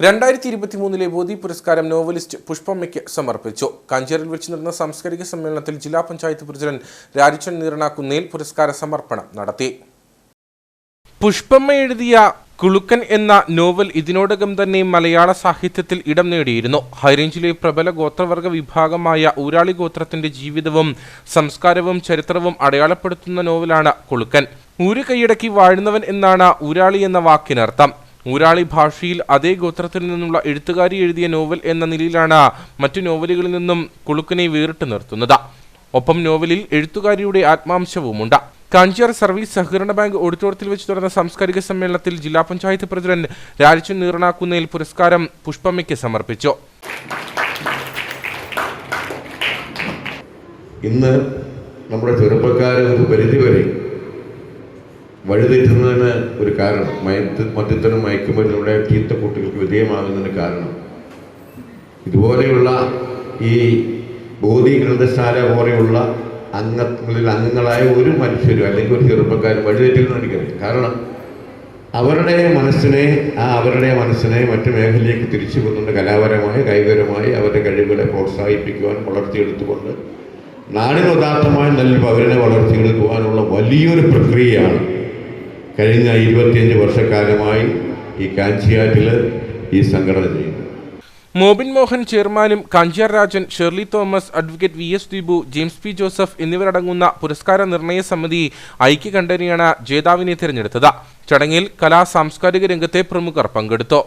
രണ്ടായിരത്തി ഇരുപത്തി മൂന്നിലെ ബോധി പുരസ്കാരം നോവലിസ്റ്റ് പുഷ്പമ്മയ്ക്ക് സമർപ്പിച്ചു. കാഞ്ചേരിൽ വെച്ച് നടന്ന സാംസ്കാരിക സമ്മേളനത്തിൽ ജില്ലാ പഞ്ചായത്ത് പ്രസിഡന്റ് രാജച്ചൻ നീറണാക്കുന്നേൽ പുരസ്കാര സമർപ്പണം നടത്തി. പുഷ്പമ്മ എഴുതിയ കുളുക്കൻ എന്ന നോവൽ ഇതിനോടകം തന്നെ മലയാള സാഹിത്യത്തിൽ ഇടം നേടിയിരുന്നു. ഹൈറേഞ്ചിലെ പ്രബല ഗോത്രവർഗ വിഭാഗമായ ഊരാളി ഗോത്രത്തിന്റെ ജീവിതവും സംസ്കാരവും ചരിത്രവും അടയാളപ്പെടുത്തുന്ന നോവലാണ് കുളുക്കൻ. ഊര് കൈയടക്കി വാഴുന്നവൻ എന്നാണ് ഊരാളി എന്ന വാക്കിനർത്ഥം. ഊരാളി ഭാഷയിൽ അതേ ഗോത്രത്തിൽ നിന്നുള്ള എഴുത്തുകാരി എഴുതിയ നോവൽ എന്ന നിലയിലാണ് മറ്റു നോവലുകളിൽ നിന്നും കുളുക്കനെ വേറിട്ട് നിർത്തുന്നത്. ഒപ്പം നോവലിൽ എഴുത്തുകാരിയുടെ ആത്മാംശവുമുണ്ട്. കാഞ്ചിയാർ സർവീസ് സഹകരണ ബാങ്ക് ഓഡിറ്റോറിയത്തിൽ വെച്ച് നടന്ന സാംസ്കാരിക സമ്മേളനത്തിൽ ജില്ലാ പഞ്ചായത്ത് പ്രസിഡന്റ് രാജു നീറണാക്കുന്നയിൽ പുരസ്കാരം പുഷ്പമ്മയ്ക്ക് സമർപ്പിച്ചു. ഇന്ന് നമ്മുടെ ചെറുപ്പക്കാരെ ഒരു പരിധിവരെ വഴിതെറ്റുന്നതിന് ഒരു കാരണം. മയത്ത് മദ്യത്തിനും മയക്കുമരുന്നുള്ള ചീത്ത കുട്ടികൾക്ക് വിധേയമാകുന്നതിന് കാരണം. ഇതുപോലെയുള്ള ഈ ബോധി ഗ്രന്ഥശാല പോലെയുള്ള അംഗങ്ങളിൽ അംഗങ്ങളായ ഒരു മനുഷ്യരും അല്ലെങ്കിൽ ഒരു ചെറുപ്പക്കാരും വഴിതെറ്റില്ലെന്ന് കാരണം അവരുടെ മനസ്സിനെ ആ അവരുടെ മനസ്സിനെ മറ്റു മേഖലയിലേക്ക് തിരിച്ചു കൊണ്ടുകൊണ്ട് കലാപരമായി കായികപരമായി അവരുടെ കഴിവുകളെ പ്രോത്സാഹിപ്പിക്കുവാൻ വളർത്തിയെടുത്തുകൊണ്ട് നാടിന് ഉദാത്തമായ നല്ല പൗരനെ വളർത്തിയെടുക്കുവാനുള്ള വലിയൊരു പ്രക്രിയയാണ് കഴിഞ്ഞ ഇരുപത്തിയഞ്ച് വർഷക്കാലമായി ഈ കാഞ്ചിയാറ്റിൽ ഈ സംഘടന ചെയ്യുന്നു. മോബിൻ മോഹൻ ചെയർമാനും Kanchiyar Rajan Shirley Thomas advocate V S Deepu James P Joseph എന്നിവരടങ്ങുന്ന പുരസ്കാര നിർണയ സമിതി ഐക്യകണ്ഠനെയാണ് ജേതാവിനെ തിരഞ്ഞെടുത്തത്. ചടങ്ങിൽ കലാ സാംസ്കാരിക രംഗത്തെ പ്രമുഖർ പങ്കെടുത്തു.